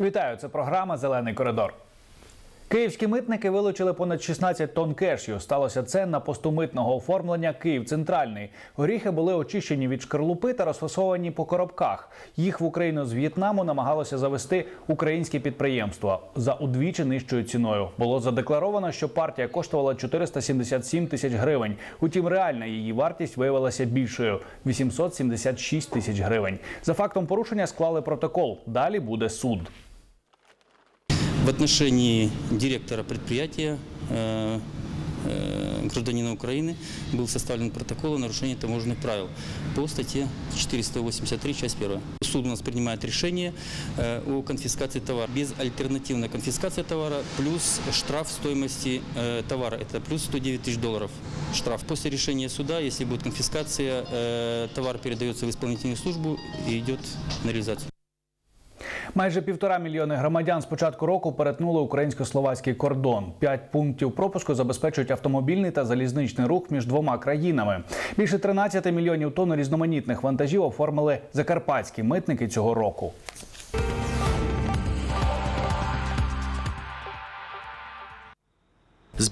Вітаю, це програма Зелений коридор. Київські митники вилучили понад 16 тонн кешю. Сталося це на посту митного оформлення Київ Центральний. Горіхи були очищені від шкарлупи та розфасовані по коробках. Їх в Україну з В'єтнаму намагалося завести українське підприємство за удвічі нижчою ціною. Було задекларовано, що партія коштувала 477 тисяч гривень. Утім, реальна її вартість виявилася більшою 876 тисяч гривень. За фактом порушення склали протокол. Далі буде суд. В отношении директора предприятия э, э, гражданина Украины был составлен протокол о нарушении таможенных правил по статье 483, часть 1. Суд у нас принимает решение э, о конфискации товара. Безальтернативная конфискация товара плюс штраф стоимости товара. Это плюс 109 тысяч долларов штраф. После решения суда, если будет конфискация, товар передается в исполнительную службу и идет на реализацию. Майже півтора мільйони громадян з початку року перетнули українсько-словацький кордон. П'ять пунктів пропуску забезпечують автомобільний та залізничний рух між двома країнами. Більше 13 мільйонів тонн різноманітних вантажів оформили закарпатські митники цього року.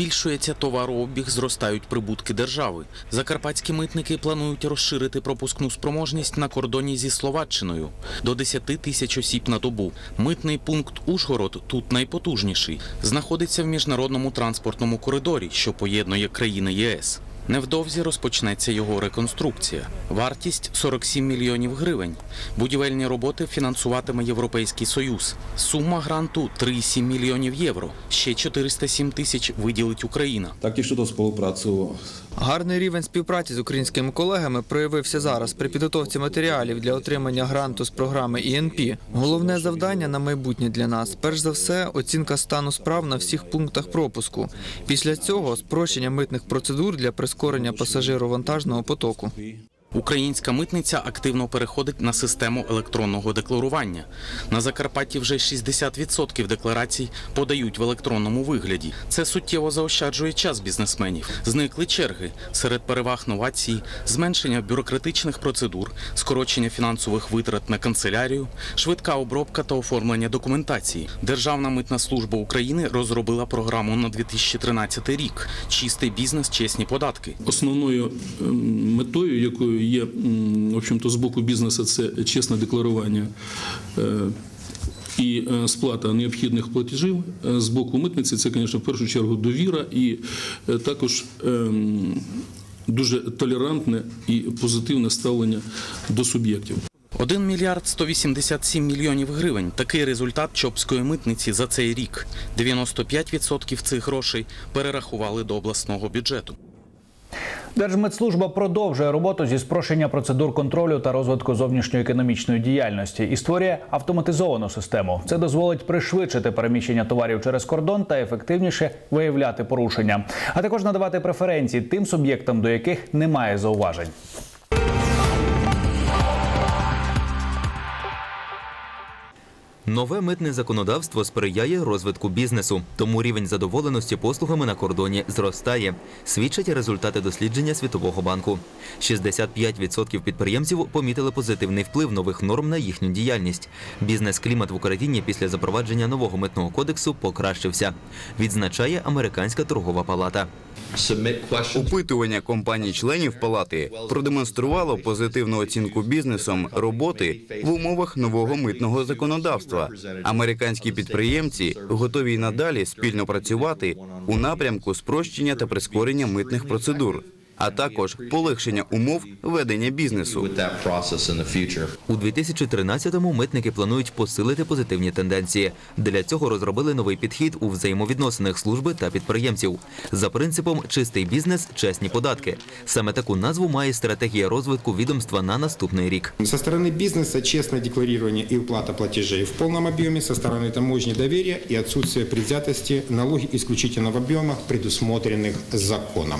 Збільшується товарообіг, зростають прибутки держави. Закарпатські митники планують розширити пропускну спроможність на кордоні зі Словаччиною до 10 тисяч осіб на добу. Митний пункт Ужгород тут найпотужніший. Знаходиться в міжнародному транспортному коридорі, що поєднує країни ЄС. Невдовзі розпочнеться його реконструкція. Вартість 47 мільйонів гривень. Будівельні роботи фінансуватиме Європейський Союз. Сума гранту 3,7 мільйонів євро. Ще 407 тисяч виділить Україна. Так і щодо співпрацю Гарний рівень співпраці з українськими колегами проявився зараз при підготовці матеріалів для отримання гранту з програми ІНП. Головне завдання на майбутнє для нас перш за все оцінка стану справ на всіх пунктах пропуску. Після цього спрощення митних процедур для прискорення пасажиро-вантажного потоку. Українська митниця активно переходить на систему електронного декларування. На Закарпатті вже 60% декларацій подають в електронному вигляді. Це суттєво заощаджує час бізнесменів. Зникли черги серед переваг новацій, зменшення бюрократичних процедур, скорочення фінансових витрат на канцелярію, швидка обробка та оформлення документації. Державна митна служба України розробила програму на 2013 рік. Чистий бізнес, чесні податки. основною ем, метою, якою є в общем-то, з боку бізнесу, це чесне декларування. е, І е, сплата необхідних платежів Е, з боку митниці це, звісно, в першу чергу довіра і також ем, дуже толерантне і позитивне ставлення до суб'єктів. 1 мільярд 187 мільйонів гривень. Такий результат Чопської митниці за цей рік. 95% цих грошей перерахували до обласного бюджету. Держмитслужба продовжує роботу зі спрощення процедур контролю та розвитку зовнішньоекономічної діяльності і створює автоматизовану систему. Це дозволить пришвидшити переміщення товарів через кордон та ефективніше виявляти порушення, а також надавати преференції тим суб'єктам, до яких немає зауважень. Нове митне законодавство сприяє розвитку бізнесу, тому рівень задоволеності послугами на кордоні зростає. Свідчать результати дослідження Світового банку. 65% підприємців помітили позитивний вплив нових норм на їхню діяльність. Бізнес-клімат в Україні після запровадження нового митного кодексу покращився. Відзначає американська торгова палата. Опитування компаній-членів палати продемонструвало позитивну оцінку бізнесом роботи в умовах нового митного законодавства. Американські підприємці готові й надалі спільно працювати у напрямку спрощення та прискорення митних процедур, а також полегшення умов ведення бізнесу. У 2013-му митники планують посилити позитивні тенденції. Для цього розробили новий підхід у взаємовідносинах служби та підприємців за принципом чистий бізнес, чесні податки. Саме таку назву має стратегія розвитку відомства на наступний рік. Со стороны бизнеса честное декларирование и уплата платежей в полном объеме, со стороны таможни доверия и отсутствие предвзятости, налоги исключительно в объемах, предусмотренных законом.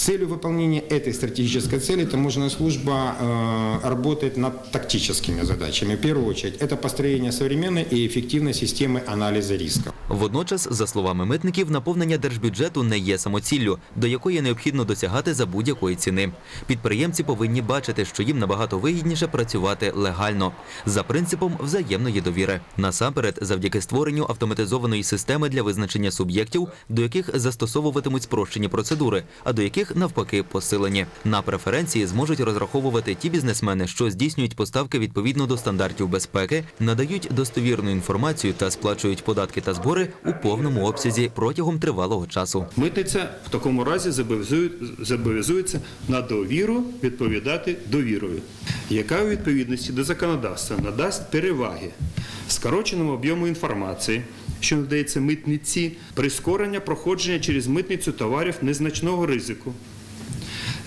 С целью выполнения этой стратегической цели таможенная служба э, работает над тактическими задачами. В первую очередь, это построение современной и эффективной системы анализа рисков. Водночас, за словами митників, наповнення держбюджету не є самоціллю, до якої необхідно досягати за будь-якої ціни. Підприємці повинні бачити, що їм набагато вигідніше працювати легально за принципом взаємної довіри. Насамперед, завдяки створенню автоматизованої системи для визначення суб'єктів, до яких застосовуватимуть спрощені процедури, а до яких навпаки посилені. На преференції зможуть розраховувати ті бізнесмени, що здійснюють поставки відповідно до стандартів безпеки, надають достовірну інформацію та сплачують податки та збори у повному обсязі протягом тривалого часу. Митниця в такому разі зобов'язує- зобов'язується на довіру відповідати довірою, яка у відповідності до законодавства надасть переваги скороченому об'єму інформації, що надається митниці, прискорення проходження через митницю товарів незначного ризику,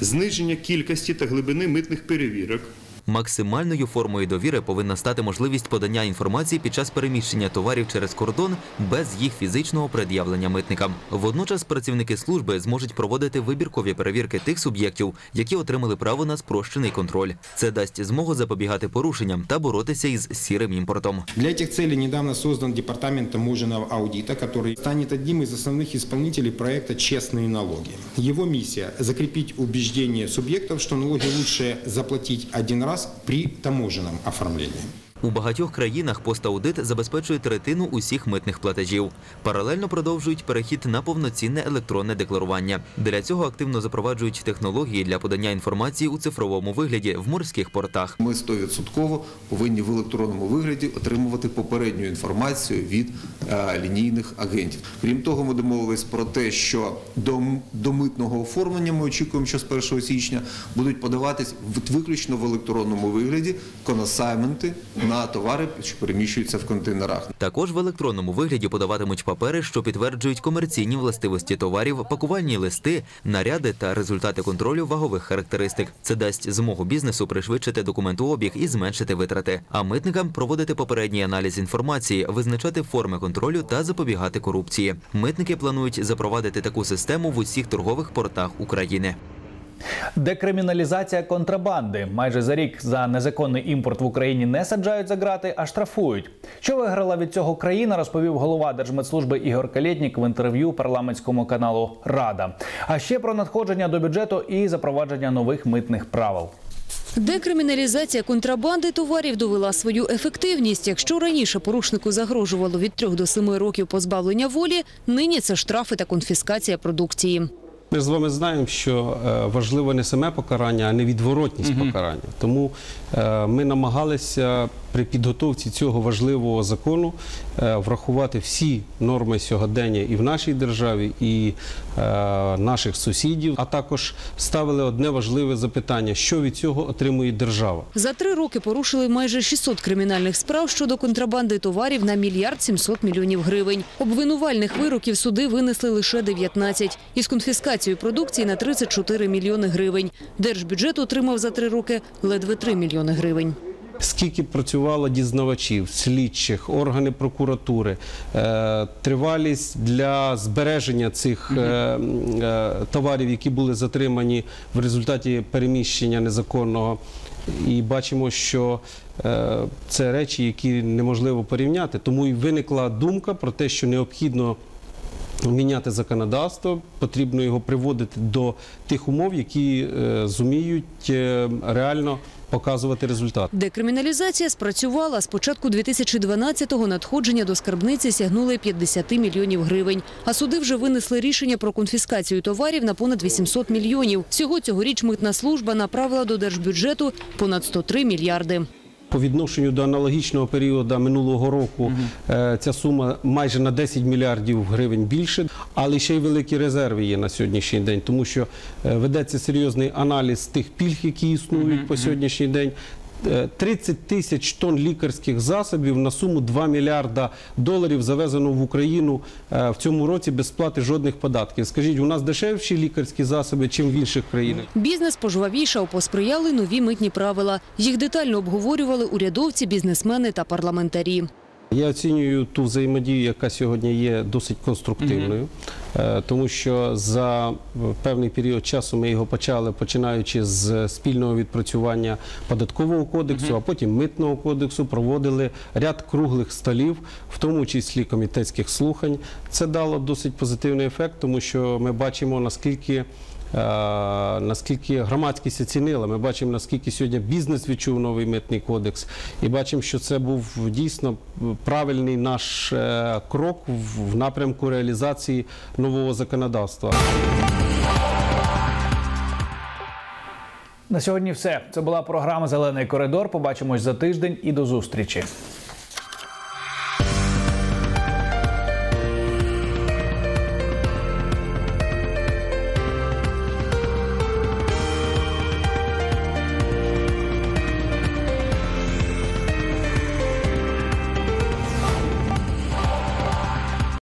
зниження кількості та глибини митних перевірок, Максимальною формою довіри повинна стати можливість подання інформації під час переміщення товарів через кордон без їх фізичного пред'явлення митникам. Водночас працівники служби зможуть проводити вибіркові перевірки тих суб'єктів, які отримали право на спрощений контроль. Це дасть змогу запобігати порушенням та боротися із сірим імпортом. Для этих целей недавно создан Департамент таможенного аудита, который станет одним из основных исполнителей проекта «Честные налоги». Его миссия – закрепить убеждение субъектов, что налоги лучше заплатить один раз при таможенном оформлении. У багатьох країнах поstaудит забезпечує третину усіх митних платежів. Паралельно продовжують перехід на повноцінне електронне декларування. Для цього активно запроваджують технології для подання інформації у цифровому вигляді в морських портах. Ми 100% повинні в електронному вигляді отримувати попередню інформацію від е, лінійних агентів. Крім того, ми домовились про те, що до, митного оформлення ми очікуємо, що з 1 січня будуть подаватись виключно в електронному вигляді коносайменти на товари, що переміщуються в контейнерах. Також в електронному вигляді подаватимуть папери, що підтверджують комерційні властивості товарів, пакувальні листи, наряди та результати контролю вагових характеристик. Це дасть змогу бізнесу пришвидшити документообіг і зменшити витрати, а митникам проводити попередній аналіз інформації, визначати форми контролю та запобігати корупції. Митники планують запровадити таку систему в усіх торгових портах України. Декриміналізація контрабанди. Майже за рік за незаконний імпорт в Україні не саджають за грати, а штрафують. Що виграла від цього країна, розповів голова Держмитслужби Ігор Калєтнік в інтерв'ю парламентському каналу Рада. А ще про надходження до бюджету і запровадження нових митних правил. Декриміналізація контрабанди товарів довела свою ефективність. Якщо раніше порушнику загрожувало від 3 до 7 років позбавлення волі, нині це штрафи та конфіскація продукції. Ми ж з вами знаємо, що е, важливо не саме покарання, а невідворотність покарання. Тому е, ми намагалися при підготовці цього важливого закону е, врахувати всі норми сьогодення і в нашій державі, і е, наших сусідів, а також ставили одне важливе запитання: що від цього отримує держава. За три роки порушили майже 600 кримінальних справ щодо контрабанди товарів на мільярд 700 мільйонів гривень. Обвинувальних вироків суди винесли лише 19. Із конфіскацією продукції на 34 мільйони гривень. Держбюджет отримав за три роки ледве 3 мільйони гривень. Скільки працювало дізнавачів, слідчих, органи прокуратури, е, тривалість для збереження цих е, е, товарів, які були затримані в результаті переміщення незаконного. І бачимо, що е, це речі, які неможливо порівняти. Тому і виникла думка про те, що необхідно міняти законодавство, потрібно його приводити до тих умов, які е, зуміють е, реально показувати результат. Декриміналізація спрацювала. З початку 2012-го надходження до скарбниці сягнули 50 мільйонів гривень. А суди вже винесли рішення про конфіскацію товарів на понад 800 мільйонів. Всього цьогоріч митна служба направила до держбюджету понад 103 мільярди. По відношенню до аналогічного періоду минулого року е, ця сума майже на 10 мільярдів гривень більше, але ще й великі резерви є на сьогоднішній день, тому що е, ведеться серйозний аналіз тих пільг, які існують по сьогоднішній день. Е, 30 тисяч тонн лікарських засобів на суму 2 мільярда доларів завезено в Україну е, в цьому році без сплати жодних податків. Скажіть, у нас дешевші лікарські засоби, чим в інших країнах? Бізнес пожвавішав, посприяли нові митні правила. Їх детально обговорювали урядовці, бізнесмени та парламентарі. Я оцінюю ту взаємодію, яка сьогодні є досить конструктивною, е, тому що за е, певний період часу ми його почали, починаючи з спільного відпрацювання податкового кодексу, а потім митного кодексу, проводили ряд круглих столів, в тому числі комітетських слухань. Це дало досить позитивний ефект, тому що ми бачимо наскільки. Е, Наскільки громадськість оцінила, ми бачимо, наскільки сьогодні бізнес відчув новий митний кодекс, і бачимо, що це був дійсно правильний наш е, крок в- в напрямку реалізації нового законодавства. На сьогодні все. Це була програма Зелений коридор. Побачимось за тиждень і до зустрічі.